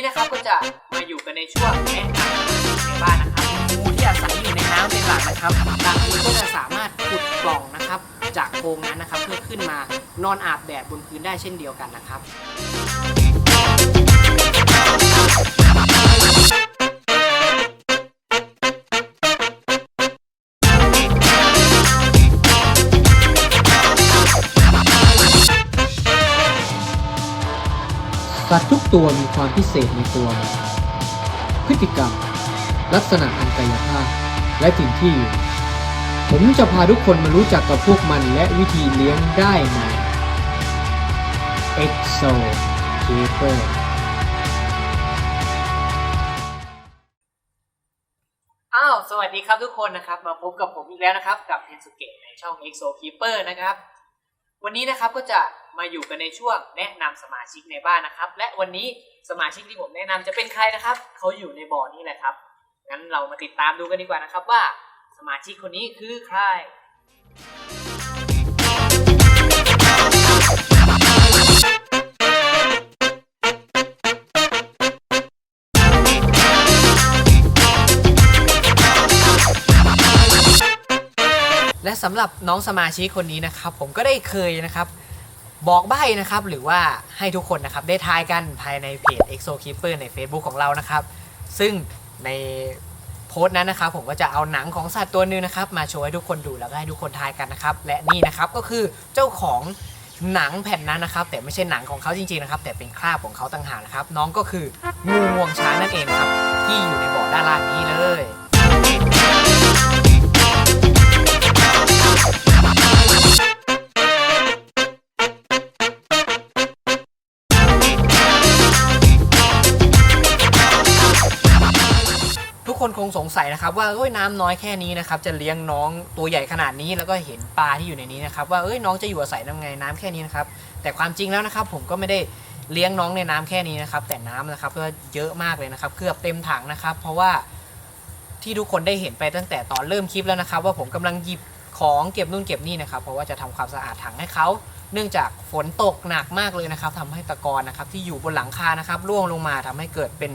นี้นะครับก็จะมาอยู่กันในช่วงแนะนำในบ้านนะครับงูที่อาศัยอยู่ในน้ำเป็นหลักนะครับบางทีก็จะสามารถขุดปล่องนะครับ จากโพรงนั้นนะครับเพื่อขึ้นมานอนอาบแดดบนพื้นได้เช่นเดียวกันนะครับ ตัวมีความพิเศษในตัว พฤติกรรม ลักษณะทางกายภาพ และถิ่นที่อยู่ ผมจะพาทุกคนมารู้จักกับพวกมันและวิธีเลี้ยงได้ใน EXO Keeper อ้าว สวัสดีครับทุกคนนะครับ มาพบกับผมอีกแล้วนะครับ กับเทนสุเกะในช่อง EXO Keeper นะครับ วันนี้นะครับก็จะมาอยู่กันในช่วงแนะนำสมาชิกในบ้านนะครับ และวันนี้สมาชิกที่ผมแนะนำจะเป็นใครนะครับ เขาอยู่ในบ่อนี้แหละครับงั้นเรามาติดตามดูกันดีกว่านะครับว่า สมาชิกคนนี้คือใคร สำหรับน้องสมาชิกคนนี้นะครับ ผมก็ได้เคยนะครับ บอกใบ้นะครับ หรือว่าให้ทุกคนนะครับ ได้ทายกันภายในเพจ EXO Keeper ใน Facebook ของเรานะครับ ซึ่งในโพสต์นั้นนะครับ ผมก็จะเอาหนังของสัตว์ตัวหนึงนะครับ มาโชว์ให้ทุกคนดูแล้วก็ให้ทุกคนทายกันนะครับ และนี่นะครับก็คือเจ้าของหนังแผ่นนั้นนะครับ แต่ไม่ใช่หนังของเขาจริงๆนะครับ แต่เป็นคราบของเขาต่างหากนะครับ น้องก็คืองูงวงช้างนั่นเองครับ ที่อยู่ในบ่อด้านล่างนี้เลย งสงสัยนะครับว่าเอ้ยน้ำน้อยแค่นี้นะครับจะเลี้ยงน้องตัวใหญ่ขนาดนี้แล้วก็เห็นปลาที่อยู่ในนี้นะครับว่าเอ้ยน้องจะอยู่อาศัยน้ำไงน้ำแค่นี้นะครับแต่ความจริงแล้วนะครับผมก็ไม่ได้เลี้ยงน้องในน้ำแค่นี้นะครับแต่น้ำนะครับก็เยอะมากเลยนะครับเกือบเต็มถังนะครับ เพราะว่าที่ทุกคนได้เห็นไปตั้งแต่ตอนเริ่มคลิปแล้วนะครับ ว่าผมกำลังหยิบของเก็บนู่นเก็บนี่นะครับ เพราะว่าจะทำความสะอาดถังให้เขาเนื่องจากฝนตกหนักมากเลยนะครับทำให้ตะกอนนะครับที่อยู่บนหลังคานะครับร่วงลงมาทำให้เกิดเป็น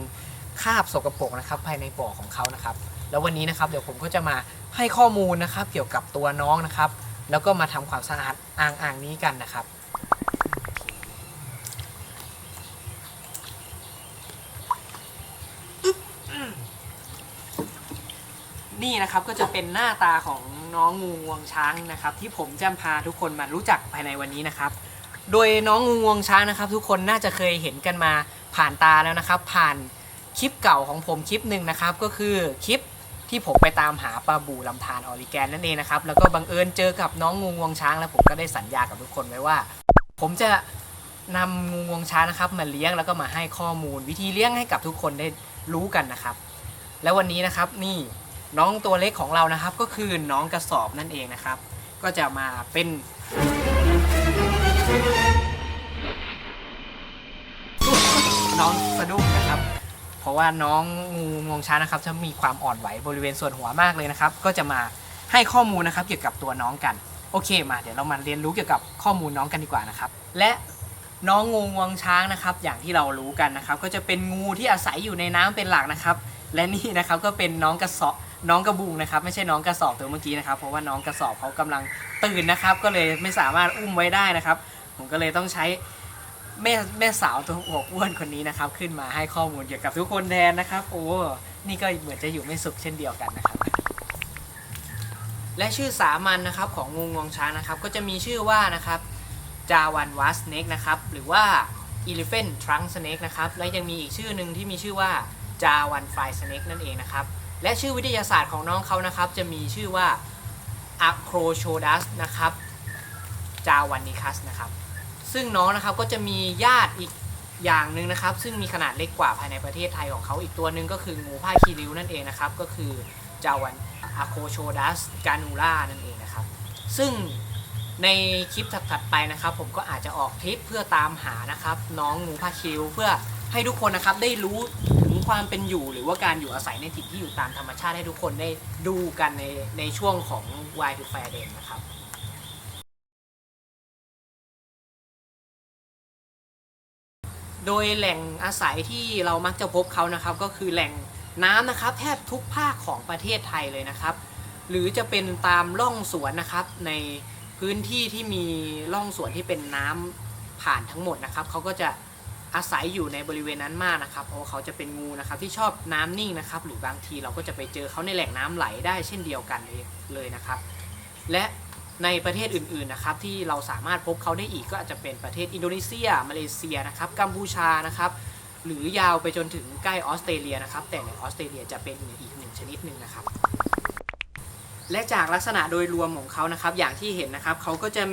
คราบสกปรกนะครับภายในบ่อของเขานะครับ แล้ววันนี้นะครับเดี๋ยวผมก็จะมาให้ข้อมูลนะครับ เกี่ยวกับตัวน้องนะครับ แล้วก็มาทำความสะอาดอ่างอ่างนี้กันนะครับนี่นะครับก็จะเป็นหน้าตาของน้องงูงวงช้างนะครับ ที่ผมจะพาทุกคนมารู้จักภายในวันนี้นะครับ โดยน้องงูงวงช้างนะครับ ทุกคนน่าจะเคยเห็นกันมาผ่านตาแล้วนะครับ ผ่าน คลิปเก่าของผมคลิปหนึ่งนะครับก็คือคลิปที่ผมไปตามหาปลาบูลำธารออริแกนนั่นเองนะครับแล้วก็บังเอิญเจอกับน้องงูงวงช้าง แล้วผมก็ได้สัญญากับทุกคนไว้ว่า ผมจะนำงูงวงช้างนะครับมาเลี้ยงแล้วก็มาให้ข้อมูล วิธีเลี้ยงให้กับทุกคนได้รู้กันนะครับ แล้ววันนี้นะครับนี่น้องตัวเล็กของเรานะครับ ก็คือน้องกระสอบนั่นเองนะครับ ก็จะมาเป็น ราะว่าน้องงูงวงช้างนะครับจะมีความอ่อนไหวบริเวณส่วนหัวมากเลยนะครับ ก็จะมาให้ข้อมูลนะครับเกี่ยวกับตัวน้องกัน โอเคมาเดี๋ยวเรามาเรียนรู้เกี่ยวกับข้อมูลน้องกันดีกว่านะครับ และน้องงูงวงช้างนะครับ อย่างที่เรารู้กันนะครับ ก็จะเป็นงูที่อาศัยอยู่ในน้ำเป็นหลักนะครับ และนี่นะครับก็เป็นน้องกระสอบน้องกระบุงนะครับ ไม่ใช่น้องกระสอบตัวเมื่อกี้นะครับ เพราะว่าน้องกระสอบเขากำลังตื่นนะครับ ก็เลยไม่สามารถอุ้มไว้ได้นะครับ ผมก็เลยต้องใช้ แม่แม่สาวตัวอวบอ้วนคนนี้นะครับ ขึ้นมาให้ข้อมูลเกี่ยวกับทุกคนแทนนะครับ โอ้นี่ก็เหมือนจะอยู่ไม่สุขเช่นเดียวกันนะครับ และชื่อสามัญนะครับของงูงวงช้างนะครับ ก็จะมีชื่อว่านะครับจาวันวัสเนกนะครับหรือว่า elephant trunk snake นะครับและยังมีอีกชื่อหนึ่งที่มีชื่อว่าจาวันไฟสเนกนั่นเองนะครับ และชื่อวิทยาศาสตร์ของน้องเขานะครับ จะมีชื่อว่า acrochodus นะครับจาวันนิคัสนะครับ ซึ่งน้องนะครับก็จะมีญาติอีกอย่างหนึ่งนะครับ ซึ่งมีขนาดเล็กกว่าภายในประเทศไทยของเขาอีกตัวหนึ่งก็คืองูผ้าคีริ้วนั่นเองนะครับ ก็คือจาวันอะโคโชดัสกานูล่านั่นเองนะครับ ซึ่งในคลิปถัดๆไปนะครับ ผมก็อาจจะออกทริปเพื่อตามหานะครับ น้องงูผ้าคีริ้วเพื่อให้ทุกคนนะครับได้รู้ถึงความเป็นอยู่หรือว่าการอยู่อาศัยในถิ่นที่อยู่ตามธรรมชาติให้ทุกคนได้ดูกันในในช่วงของ Wild to Fair Day นะครับ โดยแหล่งอาศัยที่เรามักจะพบเขานะครับ ก็คือแหล่งน้ำนะครับ แทบทุกภาคของประเทศไทยเลยนะครับ หรือจะเป็นตามร่องสวนนะครับ ในพื้นที่ที่มีร่องสวนที่เป็นน้ำผ่านทั้งหมดนะครับเขาก็จะอาศัยอยู่ในบริเวณนั้นมากนะครับ เพราะเขาจะเป็นงูนะครับที่ชอบน้ำนิ่งนะครับ หรือบางทีเราก็จะไปเจอเขาในแหล่งน้ำไหลได้เช่นเดียวกันเลยนะครับ และ ในประเทศอื่นๆนะครับที่เราสามารถพบเขาได้อีกก็อาจจะเป็นประเทศอินโดนีเซีย มาเลเซียนะครับกัมพูชานะครับหรือยาวไปจนถึงใกล้ออสเตรเลียนะครับแต่ในออสเตรเลียจะเป็นอีกหนึ่งชนิดหนึ่งนะครับ และจากลักษณะโดยรวมของเขานะครับ อย่างที่เห็นนะครับเขาก็จะ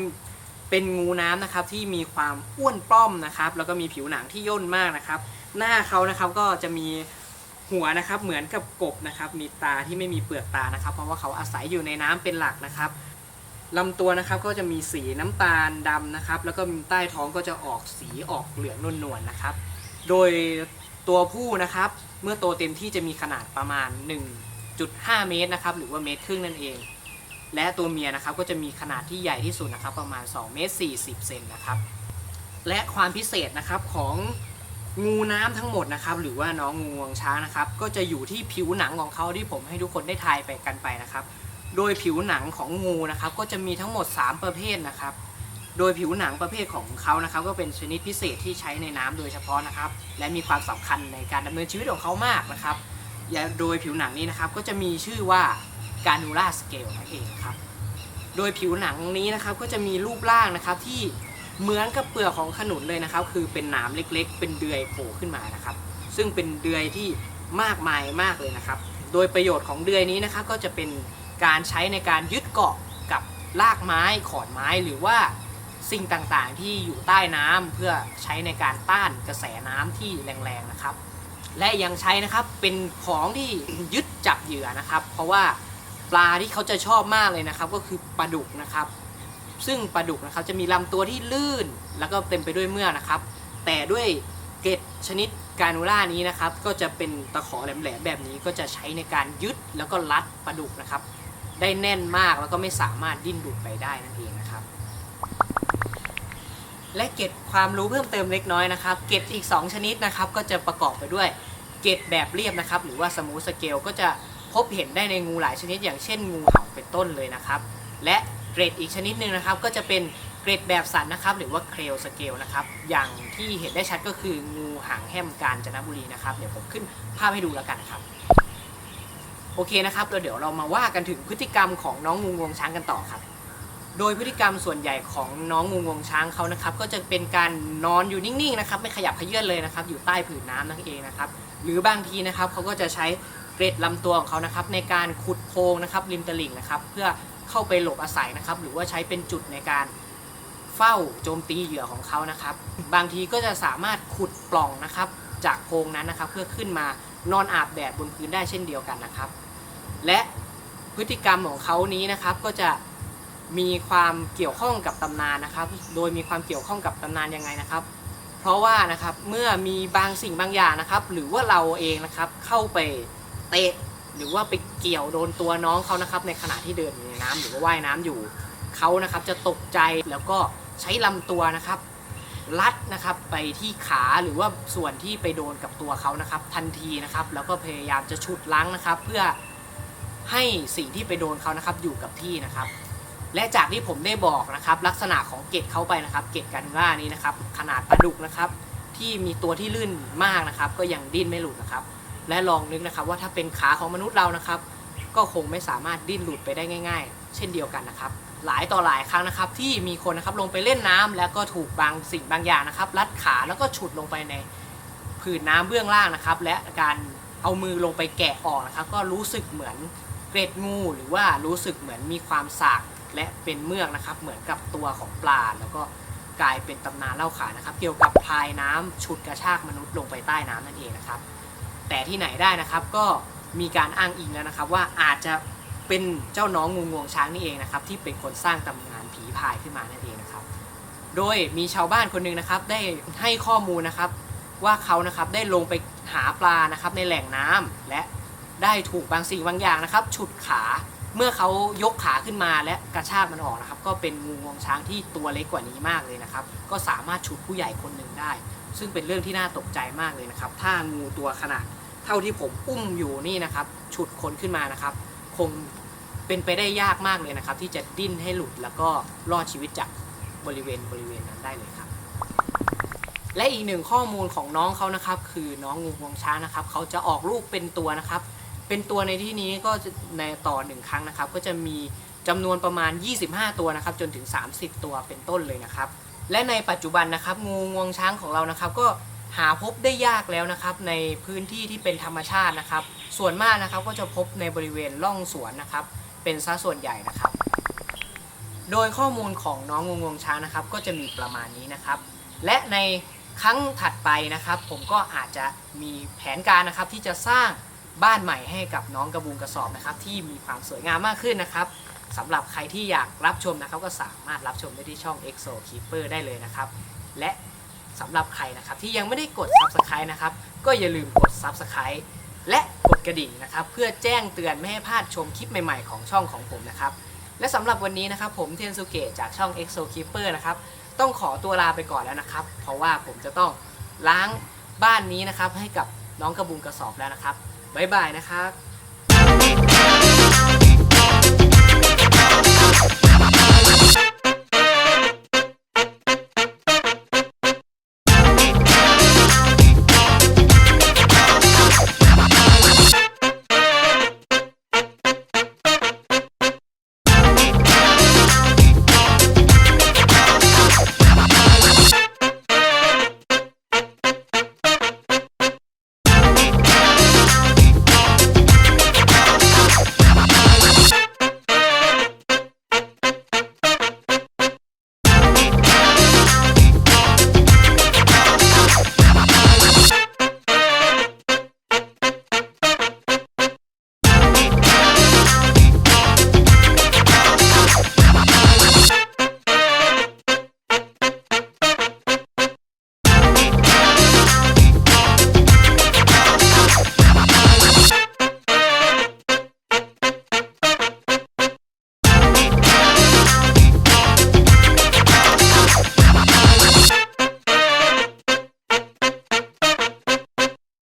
เป็นงูน้ำนะครับที่มีความอ้วนป้อมนะครับ แล้วก็มีผิวหนังที่ย่นมากนะครับ หน้าเขานะครับก็จะมีหัวนะครับเหมือนกับกบนะครับ มีตาที่ไม่มีเปลือกตานะครับ เพราะว่าเขาอาศัยอยู่ในน้ำเป็นหลักนะครับ ลำตัวนะครับก็จะมีสีน้ำตาลดำนะครับ แล้วก็ใต้ท้องก็จะออกสีออกเหลืองนวลๆนะครับ โดยตัวผู้นะครับ เมื่อโตเต็มที่จะมีขนาดประมาณ 1.5 เมตรนะครับ หรือว่าเมตรครึ่งนั่นเอง และตัวเมียนะครับก็จะมีขนาดที่ใหญ่ที่สุดนะครับ ประมาณ2เมตร40เซนนะครับ และความพิเศษนะครับของงูน้ำทั้งหมดนะครับ หรือว่าน้องงูงวงช้างนะครับ ก็จะอยู่ที่ผิวหนังของเขาที่ผมให้ทุกคนได้ทายไปกันไปนะครับ โดยผิวหนังของงูนะครับก็จะมีทั้งหมด 3 ประเภทนะครับ โดยผิวหนังประเภทของเขานะครับ ก็เป็นชนิดพิเศษที่ใช้ในน้ำโดยเฉพาะนะครับ และมีความสำคัญในการดำเนินชีวิตของเขามากนะครับโดยผิวหนังนี้นะครับก็จะมีชื่อว่าการูล่าสเกลนั่นเองครับ โดยผิวหนังนี้นะครับก็จะมีรูปร่างนะครับที่เหมือนกับเปลือกของขนุนเลยนะครับ คือเป็นหนามเล็กๆ เป็นเดือยโผล่ขึ้นมานะครับ ซึ่งเป็นเดือยที่มากมายมากเลยนะครับ โดยประโยชน์ของเดือยนี้นะครับก็จะเป็น การใช้ในการยึดเกาะกับรากไม้ขอนไม้หรือว่าสิ่งต่างๆที่อยู่ใต้น้ำเพื่อใช้ในการต้านกระแสน้ำที่แรงๆนะครับ และยังใช้นะครับเป็นของที่ยึดจับเหยื่อนะครับ เพราะว่าปลาที่เขาจะชอบมากเลยนะครับ ก็คือปลาดุกนะครับ ซึ่งปลาดุกนะครับจะมีลำตัวที่ลื่นแล้วก็เต็มไปด้วยเมือกนะครับ แต่ด้วยเกล็ดชนิดการนูล่านี้นะครับ ก็จะเป็นตะขอแหลมๆแบบนี้ก็จะใช้ในการยึดแล้วก็รัดปลาดุกนะครับ ได้แน่นมากแล้วก็ไม่สามารถดิ้นหลุดไปได้นั่นเองนะครับ และเกร็ดความรู้เพิ่มเติมเล็กน้อยนะครับ เกร็ดอีก 2 ชนิดนะครับ ก็จะประกอบไปด้วยเกร็ดแบบเรียบนะครับ หรือว่าสมูทสเกลก็จะพบเห็นได้ในงูหลายชนิด อย่างเช่นงูเห่าเป็นต้นเลยนะครับ และเกรดอีกชนิดหนึ่งนะครับ ก็จะเป็นเกรดแบบสันนะครับ หรือว่าเคลสเกลนะครับ อย่างที่เห็นได้ชัดก็คืองูหางแฮมกาญจนบุรีนะครับ เดี๋ยวผมขึ้นภาพให้ดูแล้วกันนะครับ โอเคนะครับแล้วเดี๋ยวเรามาว่ากันถึงพฤติกรรมของน้องงูงวงช้างกันต่อครับ โดยพฤติกรรมส่วนใหญ่ของน้องงูงวงช้างเขานะครับ ก็จะเป็นการนอนอยู่นิ่งๆนะครับ ไม่ขยับเขยื่อนเลยนะครับ อยู่ใต้ผืนน้ำนั่นเองนะครับ หรือบางทีนะครับเขาก็จะใช้เกร็ดลำตัวของเขานะครับ ในการขุดโพรงนะครับริมตลิ่งนะครับ เพื่อเข้าไปหลบอาศัยนะครับ หรือว่าใช้เป็นจุดในการเฝ้าโจมตีเหยื่อของเขานะครับ บางทีก็จะสามารถขุดปล่องนะครับ จากโพรงนั้นนะครับ เพื่อขึ้นมานอนอาบแดดบนพื้นได้เช่นเดียวกันนะครับ และพฤติกรรมของเขานี้นะครับก็จะมีความเกี่ยวข้องกับตำนานนะครับ โดยมีความเกี่ยวข้องกับตำนานยังไงนะครับ เพราะว่านะครับเมื่อมีบางสิ่งบางอย่างนะครับ หรือว่าเราเองนะครับเข้าไปเตะหรือว่าไปเกี่ยวโดนตัวน้องเขานะครับ ในขณะที่เดินอยู่ในน้ำหรือว่าว่ายน้ำอยู่เขานะครับจะตกใจแล้วก็ใช้ลำตัวนะครับลัดนะครับไปที่ขาหรือว่าส่วนที่ไปโดนกับตัวเขานะครับ ทันทีนะครับ แล้วก็พยายามจะฉุดล้างนะครับ เพื่อ ให้สิ่งที่ไปโดนเขานะครับอยู่กับที่นะครับ และจากที่ผมได้บอกนะครับ ลักษณะของเกล็ดเขาไปนะครับ เกล็ดกันว่านี้นะครับ ขนาดปลาดุกนะครับ ที่มีตัวที่ลื่นมากนะครับ ก็ยังดิ้นไม่หลุดนะครับ และลองนึกนะครับว่าถ้าเป็นขาของมนุษย์เรานะครับ ก็คงไม่สามารถดิ้นหลุดไปได้ง่าย ๆ เช่นเดียวกันนะครับ หลายต่อหลายครั้งนะครับ ที่มีคนนะครับลงไปเล่นน้ำแล้วก็ถูกบางสิ่งบางอย่างนะครับรัดขาแล้วก็ฉุดลงไปในผืนน้ำเบื้องล่างนะครับ และการเอามือลงไปแกะออกนะครับ ก็รู้สึกเหมือน เกร็ดงูหรือว่ารู้สึกเหมือนมีความสากและเป็นเมือกนะครับ เหมือนกับตัวของปลา แล้วก็กลายเป็นตำนานเล่าขานนะครับ เกี่ยวกับพายน้ำฉุดกระชากมนุษย์ลงไปใต้น้ำนั่นเองนะครับ แต่ที่ไหนได้นะครับก็มีการอ้างอิงแล้วนะครับ ว่าอาจจะเป็นเจ้าน้องงูงวงช้างนี่เองนะครับ ที่เป็นคนสร้างตำนานผีพายขึ้นมานั่นเองนะครับ โดยมีชาวบ้านคนหนึ่งนะครับ ได้ให้ข้อมูลนะครับว่าเขานะครับได้ลงไปหาปลานะครับในแหล่งน้ำและ ได้ถูกบางสิ่งบางอย่างนะครับ ฉุดขาเมื่อเขายกขาขึ้นมาและกระชากมันออกนะครับ ก็เป็นงูงวงช้างที่ตัวเล็กกว่านี้มากเลยนะครับ ก็สามารถฉุดผู้ใหญ่คนหนึ่งได้ ซึ่งเป็นเรื่องที่น่าตกใจมากเลยนะครับ ถ้างูตัวขนาดเท่าที่ผมอุ้มอยู่นี่นะครับ ฉุดคนขึ้นมานะครับ คงเป็นไปได้ยากมากเลยนะครับ ที่จะดิ้นให้หลุดแล้วก็รอดชีวิตจากบริเวณบริเวณนั้นได้เลยครับ และอีกหนึ่งข้อมูลของน้องเขานะครับ คือน้องงูงวงช้างนะครับ เขาจะออกลูกเป็นตัวนะครับ เป็นตัวในที่นี้ก็จะในต่อหนึ่งครั้งนะครับ ก็จะมีจำนวนประมาณ 25 ตัวนะครับ จนถึง 30 ตัวเป็นต้นเลยนะครับ และในปัจจุบันนะครับ งูงวงช้างของเรานะครับ ก็หาพบได้ยากแล้วนะครับ ในพื้นที่ที่เป็นธรรมชาตินะครับ ส่วนมากนะครับก็จะพบในบริเวณร่องสวนนะครับ เป็นซะส่วนใหญ่นะครับ โดยข้อมูลของน้องงูงวงช้างนะครับ ก็จะมีประมาณนี้นะครับ และในครั้งถัดไปนะครับ ผมก็อาจจะมีแผนการนะครับที่จะสร้าง บ้านใหม่ให้กับน้องกระบุงกระสอบนะครับที่มีความสวยงามมากขึ้นนะครับสำหรับใครที่อยากรับชมนะครับก็สามารถรับชมได้ที่ช่อง EXO Keeper ได้เลยนะครับ และสำหรับใครนะครับที่ยังไม่ได้กด Subscribe นะครับก็อย่าลืมกด Subscribe และกดกระดิ่งนะครับ เพื่อแจ้งเตือนไม่ให้พลาดชมคลิปใหม่ๆของช่องของผมนะครับ และสำหรับวันนี้นะครับผมเทนสุเกะจากช่อง EXO Keeper นะครับต้องขอตัวลาไปก่อนแล้วนะครับ เพราะว่าผมจะต้องล้างบ้านนี้นะครับให้กับน้องกระบุงกระสอบแล้วนะครับ บ๊ายบายนะครับ